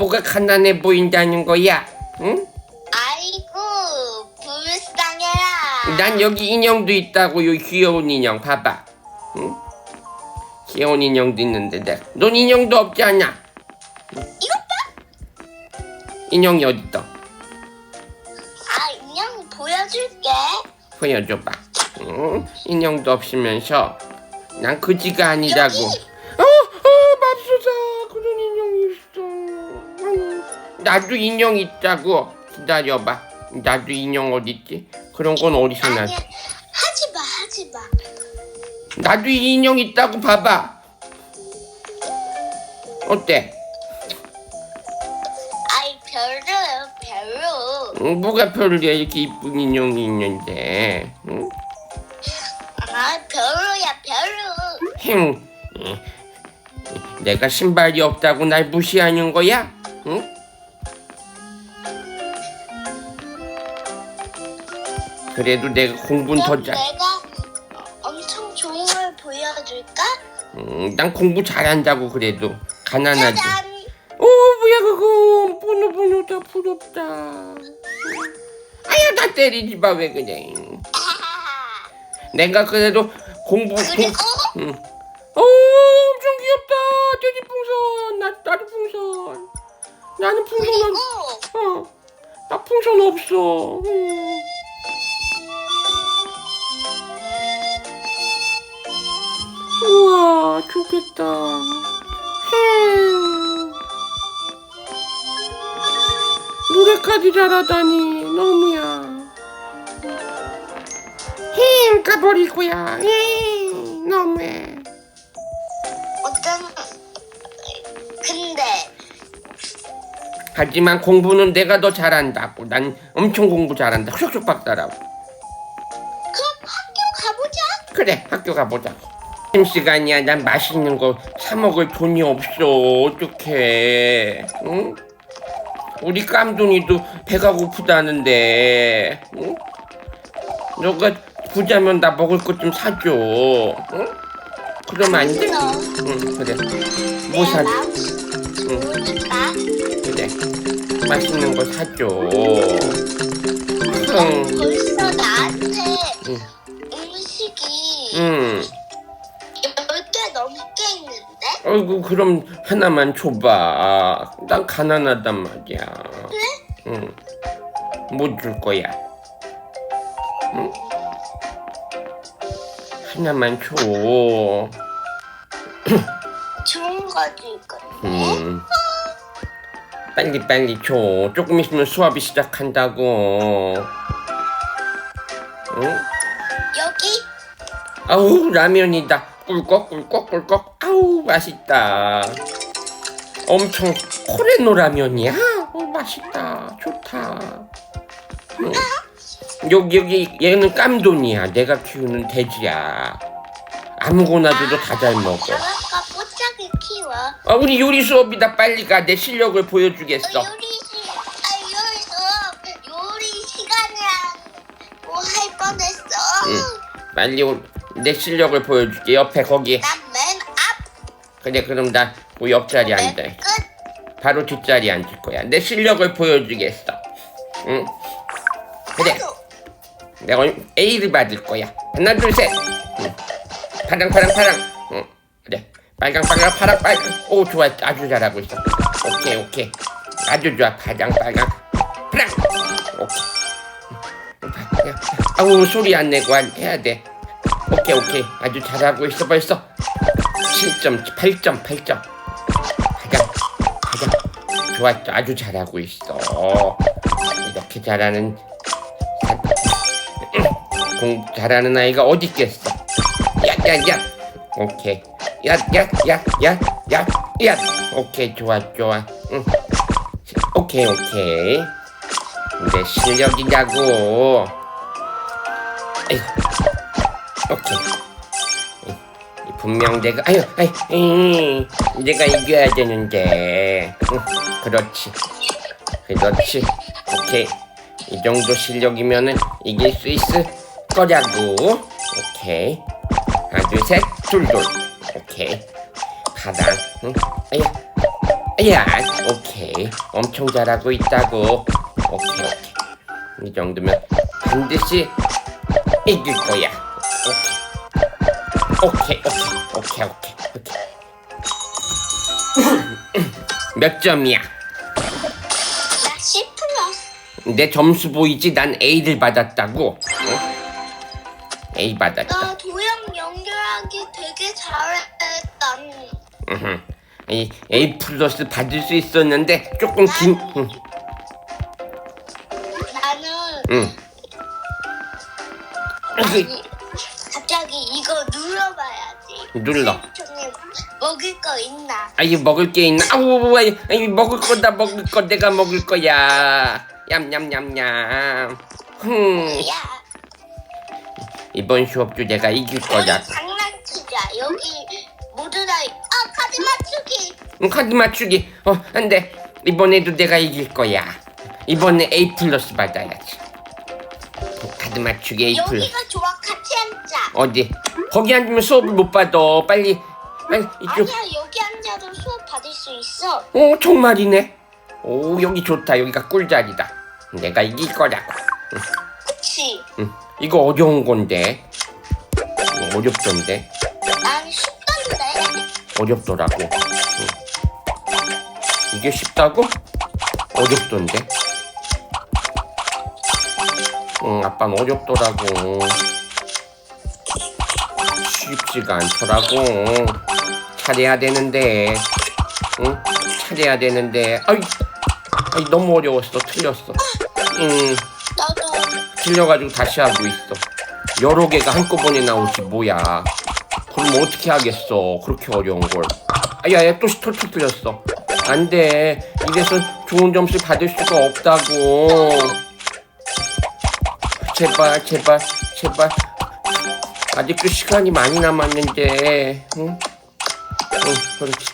뭐가 가난해 보인다는 거야? 응? 아이고 불쌍해라. 난 여기 인형도 있다고 요. 귀여운 인형 봐봐. 응? 귀여운 인형도 있는데 내가 넌 인형도 없잖아. 이것 봐. 인형이 어딨어? 아 인형 보여줄게. 보여줘봐. 응? 인형도 없으면서 난 그지가 아니라고. 여기. 나도 인형 있다고. 기다려봐. 나도 인형 어딨지? 그런 건 어디서 나? 아니 하지 마 하지 마. 나도 이 인형 있다고 봐봐. 어때? 아이 별로요 별로. 응, 뭐가 별로야 이렇게 이쁜 인형이 있는데. 응? 아 별로야 별로. 힝. 예. 내가 신발이 없다고 날 무시하는 거야? 응? 그래도 내가 공부는 더 잘. 내가 엄청 좋은 걸 보여줄까? 응, 난 공부 잘한다고 그래도 가난하지. 짜잔. 오 뭐야 그거 번호 번호 다 부럽다. 아야 나 때리지 마 왜 그래. 아하하. 내가 그래도 공부 공. 그리고 응. 어 엄청 귀엽다. 돼지 풍선. 나 나도 풍선. 나는 풍선은 그리고 어. 나 풍선 없어. 음. 우와 좋겠다. 행. 노래까지 잘하다니 너무야. 행 가버릴 거야. 행 너무해. 어떤 근데 하지만 공부는 내가 더 잘한다고. 난 엄청 공부 잘한다. 슉슉 박사라고. 그럼 학교 가보자. 그래 학교 가보자 점심 시간이야. 난 맛있는 거 사 먹을 돈이 없어. 어떡해. 응? 우리 깜둥이도 배가 고프다는데. 응? 너가 부자면 나 먹을 것 좀 사줘. 응? 그러면 안 돼? 응 그래. 뭐 내가 사줘? 마음 응. 좋으니까. 그래. 맛있는 거 사줘. 응. 벌써 나한테 응. 음식이 응. 아이고 그럼 하나만 줘봐. 난 가난하단 말이야. 그래? 응. 못 줄 거야. 응? 하나만 줘. 좋은 거도 있거든. 음. 빨리 빨리 줘. 조금 있으면 수업이 시작한다고. 응? 여기 아우 라면이다. 꿀꺽 꿀꺽 꿀꺽. 아우 맛있다. 엄청 코레노 라면이야. 어 맛있다. 좋다. 응. 여기 여기 얘는 깜돈이야. 내가 키우는 돼지야. 아무거나 줘도 다 잘 먹어. 장아까 뽀짝을 키워. 아 우리 요리 수업이다. 빨리 가. 내 실력을 보여주겠어. 어, 요리 시, 아 요리 수업 요리 시간이랑 뭐할 뻔했어. 응. 빨리 오- 내 실력을 보여줄게. 옆에 거기. 난맨 앞, 그래 그럼 나 그 옆자리 앉아. 맨 끝. 바로 뒷자리에 앉을 거야. 내 실력을 보여주겠어. 응. 그래. 나도. 내가 오늘 A를 받을 거야. 하나, 둘, 셋. 응. 파랑, 파랑, 파랑. 응. 그래. 빨강, 빨강, 파랑, 빨강. 오, 좋아. 아주 잘하고 있어. 오케이, 오케이. 아주 좋아. 파랑, 빨강. 파랑. 오케이. 아우, 소리 안 내고 한- 해야 돼. 오케이, 오케이. 아주 잘하고 있어, 벌써. 7점, 8점, 8점. 가자, 가자. 좋았어. 아주 잘하고 있어. 이렇게 잘하는 공부 잘하는 아이가 어디 있겠어? 야야야. 오케이. 야야야야야야. 오케이 좋아 좋아. 응. 오케이 오케이. 내 실력이냐고. 에이. 오케이. 이- 분명 내가 아유 아유 이, 내가 이겨야 되는데. 응. 그렇지. 그렇지. 오케이. 이 정도 실력이면은 이길 수 있을 거라고. 오케이. 하나, 둘, 셋, 둘, 둘. 오케이. 바닥. 응? 아야. 야, 오케이. 엄청 잘하고 있다고. 오케이, 오케이. 이 정도면 반드시 이길 거야. 오케이. 오케이, 오케이, 오케이, 오케이, 오케이. 몇 점이야? 나 C 플러스. 내 점수 보이지? 난 A를 받았다고. 어? A 받았다. 나 도형 연결하기 되게 잘했다. 으흠. 이 A 플러스 받을 수 있었는데 조금 긴. 응, 나는 응. 아니, 갑자기 이거 눌러봐야지. 눌러. 먹을 거 있나? 아이 먹을 게 있나? 아우, 아이, 아이 먹을 거다 먹을 거 내가 먹을 거야. 얌얌얌얌. 흠. 야, 이번 수업도 내가 이길 여기 거야. 장난치자. 여기 모두 다 아, 카드 맞추기. 응, 카드 맞추기. 어, 안돼. 이번에도 내가 이길 거야. 이번에 A 플러스 받아야지. 카드 맞추기 플러스. 여기가 좋아. 같이 앉자. 어디? 거기 앉으면 수업을 못 받아. 빨리, 빨리 이쪽. 아니야, 여기 앉아도 수업 받을 수 있어. 오 정말이네. 오 여기 좋다. 여기가 꿀자리다. 내가 이길 거라고. 그치? 응. 이거 어려운 건데. 어, 어렵던데. 난 쉽던데. 어렵더라고. 응. 이게 쉽다고? 어렵던데. 응, 아빠는 어렵더라고. 쉽지가 않더라고. 잘해야 되는데. 응? 잘해야 되는데. 아이, 아이 너무 어려웠어. 틀렸어. 응. 나도 틀려가지고 다시 하고 있어. 여러 개가 한꺼번에 나오지 뭐야. 그럼 어떻게 하겠어. 그렇게 어려운 걸. 아야야 또 스토트 틀렸어. 안 돼. 이래서 좋은 점수 받을 수가 없다고. 제발 제발 제발. 아직도 시간이 많이 남았는데. 응? 응 그렇지.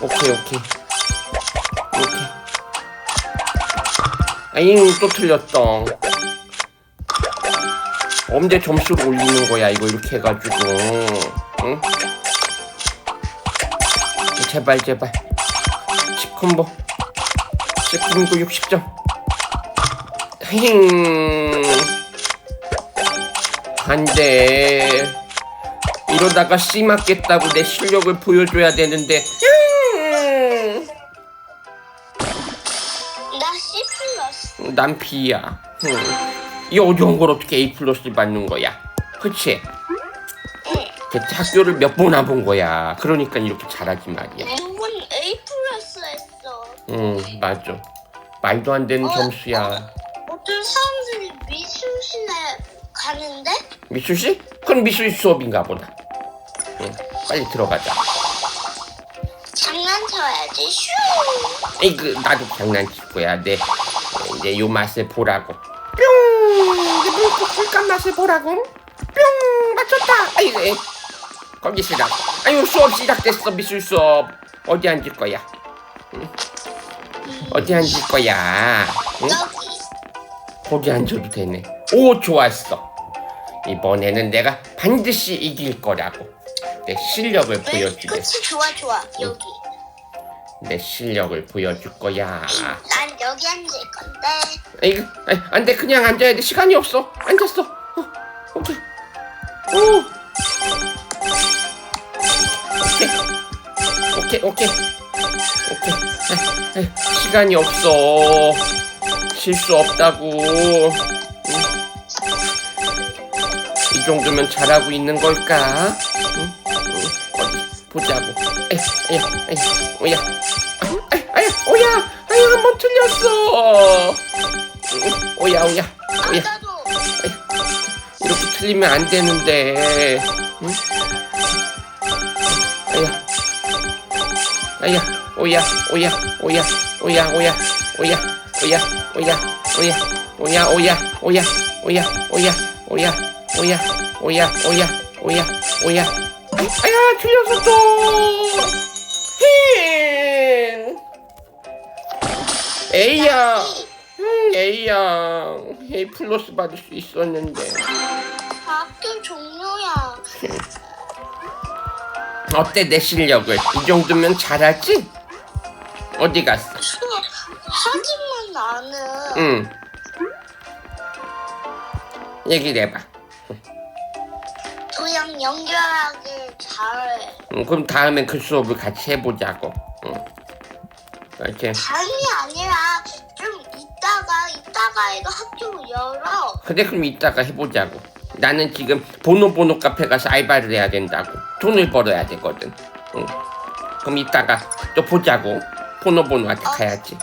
오케이 오케이. 오케이. 아잉 또 틀렸다. 언제 점수를 올리는 거야 이거 이렇게 해가지고 응? 제발 제발 10콤보 10콤보 60점 힝 안돼 이러다가 C 맞겠다고 내 실력을 보여줘야 되는데 힝. 나 C 플러스. 난 B야 응. 이 어려운 걸 어떻게 A 플러스를 받는 거야 그치? 응. 대체 학교를 몇번 와본 거야. 그러니까 이렇게 잘하지 말이야. 누군 A 플러스 했어. 응, 맞아. 말도 안 되는 점수야. 어떤 사 미술 씨? 그건 미술 수업인가 보다. 응, 빨리 들어가자. 장난쳐야지. 슈. 에이, 그 나도 장난칠 거야. 내 이제 요 맛을 보라고. 뿅! 이제 물고 불감 맛을 보라고. 뿅! 맞췄다. 아이고, 에이. 거기 시작. 아유 수업 시작됐어 미술 수업. 어디 앉을 거야? 응? 어디 앉을 거야? 응? 여기. 거기 앉아도 되네. 오, 좋았어. 이번에는 내가 반드시 이길 거라고. 내 실력을 왜? 보여주게. 그치 좋아 좋아. 여기. 내 실력을 보여줄 거야. 난 여기 앉을 건데. 아이고, 아이, 안 돼. 그냥 앉아야 돼. 시간이 없어. 앉았어. 어, 오케이. 오. 오케이. 오케이, 오케이. 오케이. 아이, 아이, 시간이 없어. 실수 없다고. 정도면 잘하고 있는 걸까? 응? 응, 어디 보자고. 에이, 에이, 오야. 아이, 오야. 아이, 한번 틀렸어. 응, 오야, 오야, 오야. 아까도 이렇게 틀리면 안 되는데. 응? 아야. 아야. 오야, 오야, 오야, 오야, 오야, 오야, 오야, 오야, 오야, 오야, 오야, 오야, 오야, 오야, 오야, 오야, 오야, 오야, 오야. 아야, 틀렸어 또. 힝. 에이야. 음, A야. A 플러스 받을 수 있었는데. 학교 종료야. 어때 내 실력을? 이 정도면 잘하지? 어디 갔어? 하지만 나는 응. 얘기를 해봐. 도형 연결하기 잘해. 응, 그럼 다음에 그 수업을 같이 해보자고. 응. 이렇게. 다음이 아니라 좀 이따가 이따가 이거 학교 열어. 그래 그럼 이따가 해보자고. 나는 지금 번호 카페 가서 알바를 해야 된다고. 돈을 벌어야 되거든. 응. 그럼 이따가 또 보자고. 번호 번호한테 가야지.